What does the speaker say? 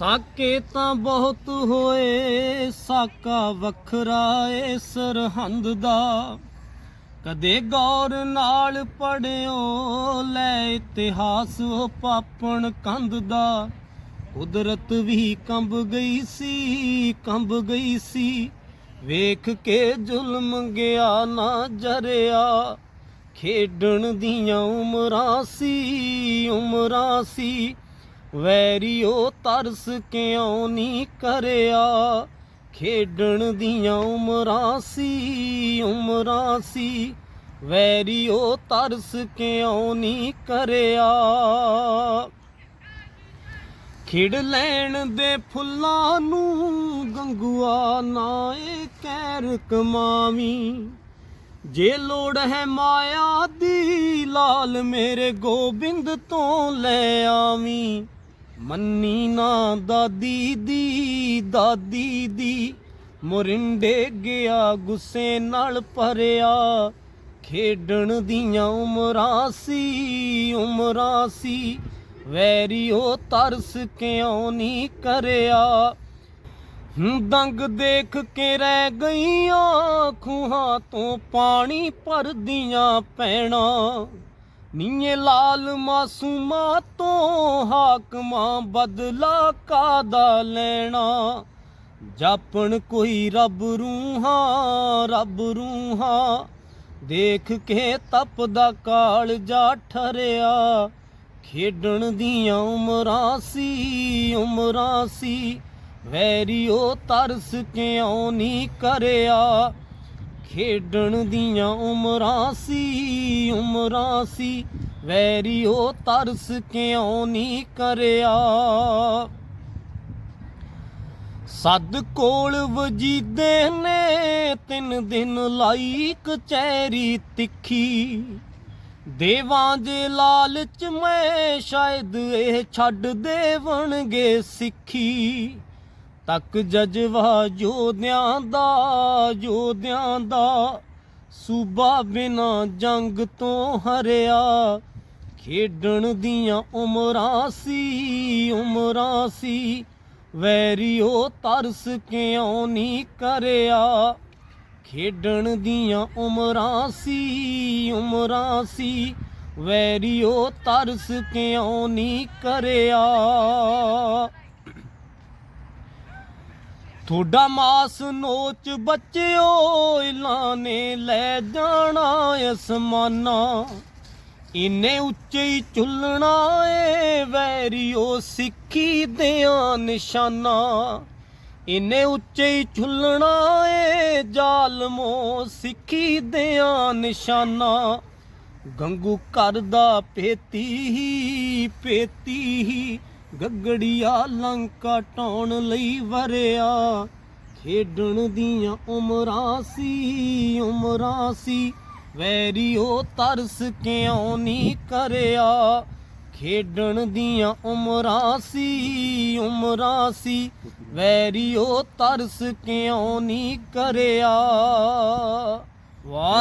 ਸਾਕੇ ਤਾਂ ਬਹੁਤ ਹੋਏ, ਸਾਕਾ ਵੱਖਰਾ ਏ ਸਰਹੰਦ ਦਾ। ਕਦੇ ਗੌਰ ਨਾਲ ਪੜਿਓ, ਲੈ ਇਤਿਹਾਸ ਉਹ ਪਾਪਣ ਕੰਧ ਦਾ। ਕੁਦਰਤ ਵੀ ਕੰਬ ਗਈ ਸੀ, ਕੰਬ ਗਈ ਸੀ। ਵੇਖ ਕੇ ਜ਼ੁਲਮ ਗਿਆ, ਨਾ ਜਰਿਆ। ਖੇਡਣ ਦੀਆਂ ਉਮਰਾਂ ਸੀ ਉਮਰਾਂ ਸੀ। ਵੈਰੀਓ ਤਰਸ ਕਿਉਂ ਨਹੀਂ ਕਰਿਆ? ਖੇਡਣ ਦੀਆਂ ਉਮਰਾਂ ਸੀ ਉਮਰਾਂ ਸੀ। ਵੈਰੀਓ ਤਰਸ ਕਿਉਂ ਨਹੀਂ ਕਰਿਆ? ਖਿੜ ਲੈਣ ਦੇ ਫੁੱਲਾਂ ਨੂੰ ਗੰਗੂਆ ਨਾ ਏ ਕਹਿਰ ਕਮਾਵੀ। ਜੇ ਲੋੜ ਹੈ ਮਾਇਆ ਦੀ, ਲਾਲ ਮੇਰੇ ਗੋਬਿੰਦ ਤੋਂ ਲੈ ਆਵੀਂ। ਮੰਨੀ ਨਾ ਦਾਦੀ ਦੀ ਦਾਦੀ ਦੀ। ਮੁਰਿੰਡੇ ਗਿਆ, ਗੁੱਸੇ ਨਾਲ ਭਰਿਆ। ਖੇਡਣ ਦੀਆਂ ਉਮਰਾਂ ਸੀ ਉਮਰਾਂ ਸੀ। ਵੈਰੀ ਉਹ ਤਰਸ ਕਿਉਂ ਨਹੀਂ ਕਰਿਆ? ਦੰਗ ਦੇਖ ਕੇ ਰਹਿ ਗਈਆਂ, ਖੂਹਾਂ ਤੋਂ ਪਾਣੀ ਭਰਦੀਆਂ ਪੈਣਾ। ਨੀਏ ਲਾਲ ਮਾਸੂਮਾਂ ਤੋਂ ਹਾਕਮਾਂ ਬਦਲਾ ਕਾਦਾ ਲੈਣਾ? ਜਾਪਣ ਕੋਈ ਰੱਬ ਰੂਹਾਂ ਰੱਬ ਰੂਹਾਂ, ਦੇਖ ਕੇ ਤਪਦਾ ਕਾਲ ਜਾ ਠਰਿਆ। ਖੇਡਣ ਦੀਆਂ ਉਮਰਾਂ ਸੀ ਉਮਰਾਂ ਸੀ, ਵੈਰੀਓ ਤਰਸ ਕਿਉਂ ਨਹੀਂ ਕਰਿਆ? ਖੇਡਣ ਦੀਆਂ ਉਮਰਾਂ ਸੀ ਉਮਰਾਂ ਸੀ। ਵੈਰੀ ਉਹ ਤਰਸ ਕਿਉਂ ਨਹੀਂ ਕਰਿਆ? ਸੱਦ ਕੋਲ ਵਜੀਦੇ ਨੇ, ਤਿੰਨ ਦਿਨ ਲਾਈ ਕਚਹਿਰੀ ਤਿੱਖੀ। ਦੇਵਾਂ ਦੇ ਲਾਲਚ ਮੈਂ, ਸ਼ਾਇਦ ਇਹ ਛੱਡ ਦੇਵਣਗੇ ਸਿੱਖੀ। ਤੱਕ ਜਜਵਾ ਜੋਧਿਆਂ ਦਾ ਜੋਧਿਆਂ ਦਾ। ਸੂਬਾ ਬਿਨਾ ਜੰਗ ਤੋਂ ਹਰਿਆ। ਖੇਡਣ ਦੀਆਂ ਉਮਰਾਂ ਸੀ ਉਮਰਾਂ ਸੀ। ਵੈਰੀਓ ਤਰਸ ਕਿਉਂ ਨਹੀਂ ਕਰਿਆ? ਖੇਡਣ ਦੀਆਂ ਉਮਰਾਂ ਸੀ ਉਮਰਾਂ ਸੀ। ਵੈਰੀਓ ਤਰਸ ਕਿਉਂ ਨਹੀਂ ਕਰਿਆ? ਤੁਹਾਡਾ ਮਾਸ ਨੋਚ ਬੱਚਿਓ, ਇਲਾਂ ਨੇ ਲੈ ਜਾਣਾ ਅਸਮਾਨਾ। ਇੰਨੇ ਉੱਚੇ ਹੀ ਝੁੱਲਣਾ ਏ ਵੈਰੀਓ ਸਿੱਖੀ ਦਿਆਂ ਨਿਸ਼ਾਨਾ। ਇੰਨੇ ਉੱਚੇ ਹੀ ਝੁੱਲਣਾ ਏ, ਜ਼ਾਲਮੋ ਸਿੱਖੀ ਦਿਆਂ ਨਿਸ਼ਾਨਾ। ਗੰਗੂ ਕਰਦਾ ਪੇਤੀ ਹੀ ਪੇਤੀ ਹੀ ਗੱਗੜੀਆ ਲੰਕਾ ਟਾਉਣ ਲਈ ਵਰਿਆ। ਖੇਡਣ ਦੀਆਂ ਉਮਰਾਂ ਸੀ ਉਮਰਾਂ ਸੀ। ਵੈਰੀ ਉਹ ਤਰਸ ਕਿਉਂ ਨਹੀਂ ਕਰਿਆ? ਖੇਡਣ ਦੀਆਂ ਉਮਰਾਂ ਸੀ ਉਮਰਾਂ ਸੀ। ਵੈਰੀ ਉਹ ਤਰਸ ਕਿਉਂ ਨਹੀਂ ਕਰਿਆ? ਵਾਹ।